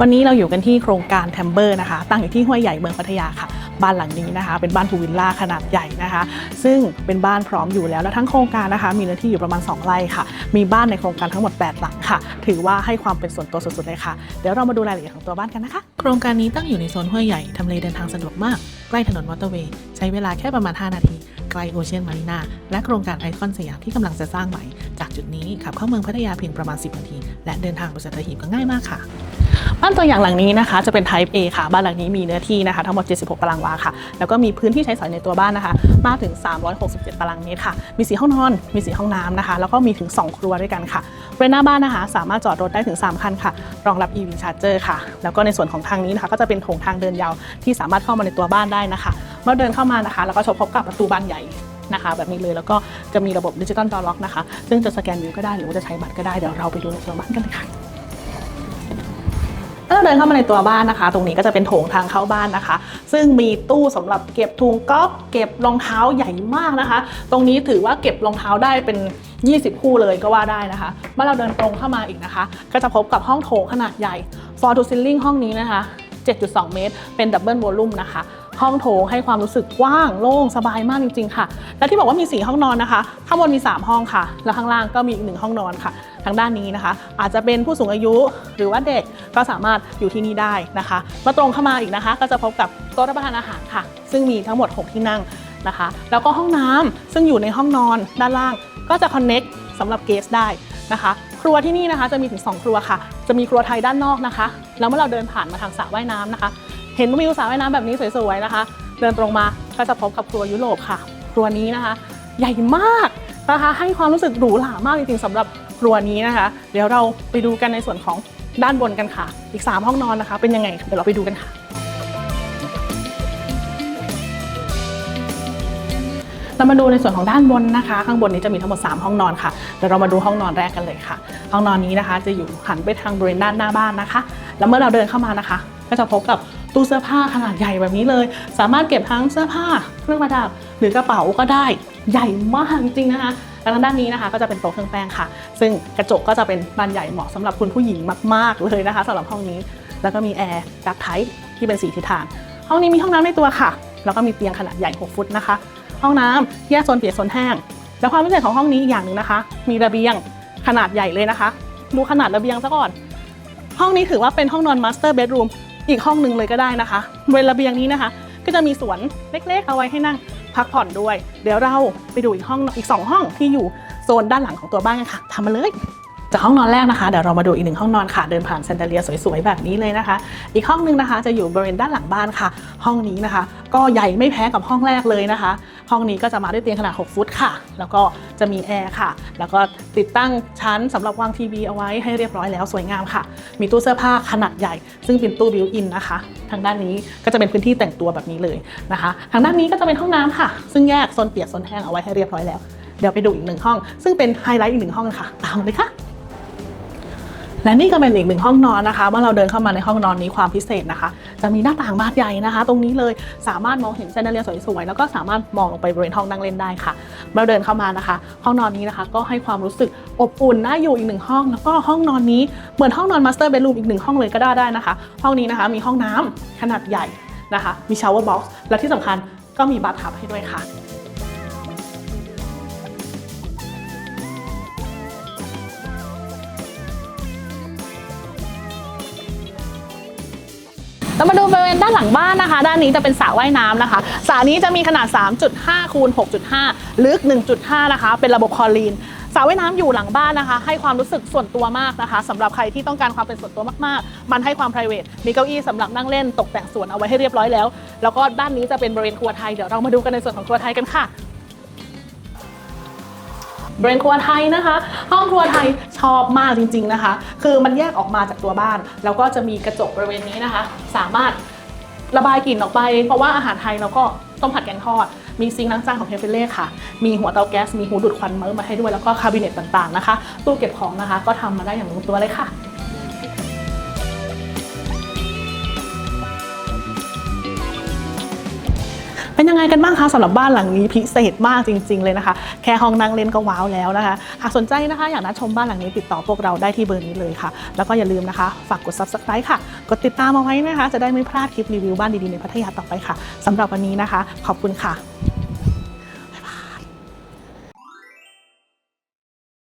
วันนี้เราอยู่กันที่โครงการแทมเบอร์นะคะ ตั้งอยู่ที่ห้วยใหญ่เมืองพัทยาค่ะ บ้านหลังนี้นะคะ เป็นบ้านพูวิลล่าขนาดใหญ่นะคะ ซึ่งเป็นบ้านพร้อมอยู่แล้ว และทั้งโครงการนะคะ มีเนื้อที่อยู่ประมาณ 2 ไร่ค่ะ มีบ้านในโครงการทั้งหมด 8 หลังค่ะ ถือว่าให้ความเป็นส่วนตัวสุดๆเลยค่ะ เดี๋ยวเรามาดูรายละเอียดของตัวบ้านกันนะคะ โครงการนี้ตั้งอยู่ในโซนห้วยใหญ่ ทำเลเดินทางสะดวกมาก ใกล้ถนนมอเตอร์เวย์ ใช้เวลาแค่ประมาณ 5 นาทีใกล้โอเชียนมารีนาและโครงการไอคอนสยามที่กำลังจะสร้างใหม่ จากจุดนี้ขับเข้าเมืองพัทยาเพียงประมาณ 10 นาที และเดินทางไปสัตหีบก็ง่ายมากค่ะ บ้านตัวอย่างหลังนี้นะคะ จะเป็น Type A ค่ะ บ้านหลังนี้มีเนื้อที่นะคะ ทั้งหมด 76 ตารางวาค่ะ แล้วก็มีพื้นที่ใช้สอยในตัวบ้านนะคะ มากถึง 367 ตารางเมตรค่ะ มีสีห้องนอน มีสีห้องน้ำนะคะ แล้วก็มีถึง 2 ครัวด้วยกันค่ะบริเวณหน้าบ้านนะคะ สามารถจอดรถได้ถึง 3 คันค่ะ รองรับ EV Charger ค่ะ แล้วก็ในส่วนของทางนี้นะคะ ก็จะเป็นโถงทางเดินยาวที่สามารถเข้ามาในตัวบ้านได้นะคะ เมื่อเดินเข้ามานะคะ แล้วก็พบกับประตูบานใหญ่นะคะแบบนี้เลยแล้วก็จะมีระบบดิจิตอลดอล็อกนะคะ ซึ่งจะสแกนวิวก็ได้หรือว่าจะใช้บัตรก็ได้เดี๋ยวเราไปดูในตัวบ้านกันเลยค่ะ ถ้าเดินเข้ามาในตัวบ้านนะคะ ตรงนี้ก็จะเป็นโถงทางเข้าบ้านนะคะ ซึ่งมีตู้สำหรับเก็บถุงก๊อฟเก็บรองเท้าใหญ่มากนะคะ ตรงนี้ถือว่าเก็บรองเท้าได้เป็น 20 คู่เลยก็ว่าได้นะคะเมื่อเราเดินตรงเข้ามาอีกนะคะ ก็จะพบกับห้องโถงขนาดใหญ่ for to ceiling ห้องนี้นะคะ 7.2 เมตร เป็นดับเบิลวอลลุ่มนะคะ ห้องโถงให้ความรู้สึกกว้างโล่งสบายมากจริงๆค่ะ และที่บอกว่ามี 4 ห้องนอนนะคะ ข้างบนมี 3 ห้องค่ะ แล้วข้างล่างก็มีอีกหนึ่งห้องนอนค่ะ ทางด้านนี้นะคะ อาจจะเป็นผู้สูงอายุหรือว่าเด็กก็สามารถอยู่ที่นี่ได้นะคะมาตรงเข้ามาอีกนะคะ ก็จะพบกับโต๊ะรับประทานอาหารค่ะ ซึ่งมีทั้งหมด 6 ที่นั่งนะคะ แล้วก็ห้องน้ำซึ่งอยู่ในห้องนอนด้านล่างก็จะคอนเน็กสำหรับเกสได้นะคะ รัวที่นี่นะคะจะมีถึง 2 ครัวค่ะ จะมีครัวไทยด้านนอกนะคะ แล้วเมื่อเราเดินผ่านมาทางสระว่ายน้ำนะคะ เห็นวิวสระว่ายน้ำแบบนี้สวยๆนะคะ เดินตรงมาก็จะพบกับครัวยุโรปค่ะ ครัวนี้นะคะ ใหญ่มากนะคะให้ความรู้สึกหรูหรามากจริงๆสำหรับครัวนี้นะคะ เดี๋ยวเราไปดูกันในส่วนของด้านบนกันค่ะ อีก 3 ห้องนอนนะคะ เป็นยังไงเดี๋ยวเราไปดูกันค่ะ เรามาดูในส่วนของด้านบนนะคะ ข้างบนนี้จะมีทั้งหมด 3 ห้องนอนค่ะเดี๋ยวเรามาดูห้องนอนแรกกันเลยค่ะ ห้องนอนนี้นะคะ จะอยู่หันไปทางบริเวณด้านหน้าบ้านนะคะ แล้วเมื่อเราเดินเข้ามานะคะ ก็จะพบกับตู้เสื้อผ้าขนาดใหญ่แบบนี้เลย สามารถเก็บทั้งเสื้อผ้าเครื่องประดับหรือกระเป๋าก็ได้ใหญ่มากจริงๆนะคะแล้วทางด้านนี้นะคะก็จะเป็นโต๊ะเครื่องแป้งค่ะ ซึ่งกระจกก็จะเป็นบานใหญ่เหมาะสำหรับคุณผู้หญิงมาก ๆ เลยนะคะสำหรับห้องนี้ แล้วก็มีแอร์ดักไทที่เป็นสีทิศทาง ห้องนี้มีห้องน้ำในตัวค่ะ แล้วก็มีเตียงขนาดใหญ่ 6 ฟุตนะคะ ห้องน้ำแยกโซนเปียกโซนแห้ง แล้วความพิเศษของห้องนี้อีกอย่างหนึ่งนะคะ มีระเบียงขนาดใหญ่เลยนะคะ ดูขนาดระเบียงซะก่อน ห้องนี้ถือว่าเป็นห้องนอนมาสเตอร์เบดรูมอีกห้องหนึ่งเลยก็ได้นะคะบริเวณระเบียงนี้นะคะ ก็จะมีสวนเล็กๆ เอาไว้ให้นั่งพักผ่อนด้วย เดี๋ยวเราไปดูอีกห้องอีก 2 ห้องที่อยู่โซนด้านหลังของตัวบ้านกันค่ะทำมาเลย จากห้องนอนแรกนะคะเดี๋ยวเรามาดูอีกหนึ่งห้องนอนค่ะ เดินผ่านแซนเดเลียสวยๆแบบนี้เลยนะคะ อีกห้องหนึงนะคะ จะอยู่บริเวณด้านหลังบ้านค่ะ ห้องนี้นะคะ ก็ใหญ่ไม่แพ้กับห้องแรกเลยนะคะ ห้องนี้ก็จะมาด้วยเตียงขนาด 6 ฟุตค่ะ แล้วก็จะมีแอร์ค่ะ แล้วก็ติดตั้งชั้นสำหรับวางทีวีเอาไว้ให้เรียบร้อยแล้วสวยงามค่ะ มีตู้เสื้อผ้าขนาดใหญ่ ซึ่งเป็นตู้บิวอินนะคะ ทางด้านนี้ก็จะเป็นพื้นที่แต่งตัวแบบนี้เลยนะคะ ทางด้านนี้ก็จะเป็นห้องน้ำค่ะ ซึ่งแยกโซนเปียกโซนแห้งเอาไว้ให้เรียบร้อยแล้ว เดี๋ยวไปดูอีกหนึ่งห้อง ซึ่งเป็นไฮไลท์อีกหนึ่งห้องค่ะตามเลยค่ะ และนี่ก็เป็นอีกหนึ่งห้องนอนนะคะ เมื่อเราเดินเข้ามาในห้องนอนนี้ความพิเศษนะคะ จะมีหน้าต่างบานใหญ่นะคะ ตรงนี้เลยสามารถมองเห็นแซนเดเลียสวยๆแล้วก็สามารถมองลงไปบริเวณห้องนั่งเล่นได้ค่ะ เมื่อเดินเข้ามานะคะ ห้องนอนนี้นะคะ ก็ให้ความรู้สึกอบอุ่นน่าอยู่อีกหนึ่งห้อง แล้วก็ห้องนอนนี้เหมือนห้องนอนมาสเตอร์เบดรูมอีกหนึ่งห้องเลยก็ได้ได้นะคะ ห้องนี้นะคะมีห้องน้ำขนาดใหญ่นะคะ มีชาวเวอร์บ็อกซ์และที่สำคัญก็มีบาร์ทับให้ด้วยค่ะ เรามาดูบริเวณด้านหลังบ้านนะคะ ด้านนี้จะเป็นสระว่ายน้ำนะคะสระนี้จะมีขนาด 3.5คูณ6.5 ลึก 1.5 นะคะ เป็นระบบคอรีนสระว่ายน้ำอยู่หลังบ้านนะคะ ให้ความรู้สึกส่วนตัวมากนะคะสำหรับใครที่ต้องการความเป็นส่วนตัวมากๆ มันให้ความ p r i v a t มีเก้าอี้สำหรับนั่งเล่นตกแต่งสวนเอาไว้ให้เรียบร้อยแล้ว แล้วก็ด้านนี้จะเป็นบริเวณครัวไทยเดี๋ยวเรามาดูกันในส่วนของครัวไทยกันค่ะ บรนด์ครัวไทยนะคะ ห้องครัวไทยชอบมากจริง ๆนะคะ คือมันแยกออกมาจากตัวบ้าน แล้วก็จะมีกระจกบริเวณนี้นะคะ สามารถระบายกลิ่นออกไป เพราะว่าอาหารไทยเราก็ต้มผัดแกงทอด มีซิงค์ล้างจานของเทฟเฟเล่ค่ะ มีหัวเตาแก๊ส มีหูดูดควันเมอร์มาให้ด้วย แล้วก็คาบิเนตต่างๆนะคะ ตู้เก็บของนะคะ ก็ทำมาได้อย่างลงตัวเลยค่ะ เป็นยังไงกันบ้างคะสำหรับบ้านหลังนี้พิเศษมากจริง ๆ เลยนะคะ แค่ห้องนั่งเล่นก็ว้าวแล้วนะคะ หากสนใจนะคะอยากนัดชมบ้านหลังนี้ติดต่อพวกเราได้ที่เบอร์นี้เลยค่ะ แล้วก็อย่าลืมนะคะ ฝากกด subscribe ค่ะ กดติดตามเอาไว้นะคะ จะได้ไม่พลาดคลิปรีวิวบ้านดีๆในพัทยาต่อไปค่ะสำหรับวันนี้นะคะ ขอบคุณค่ะ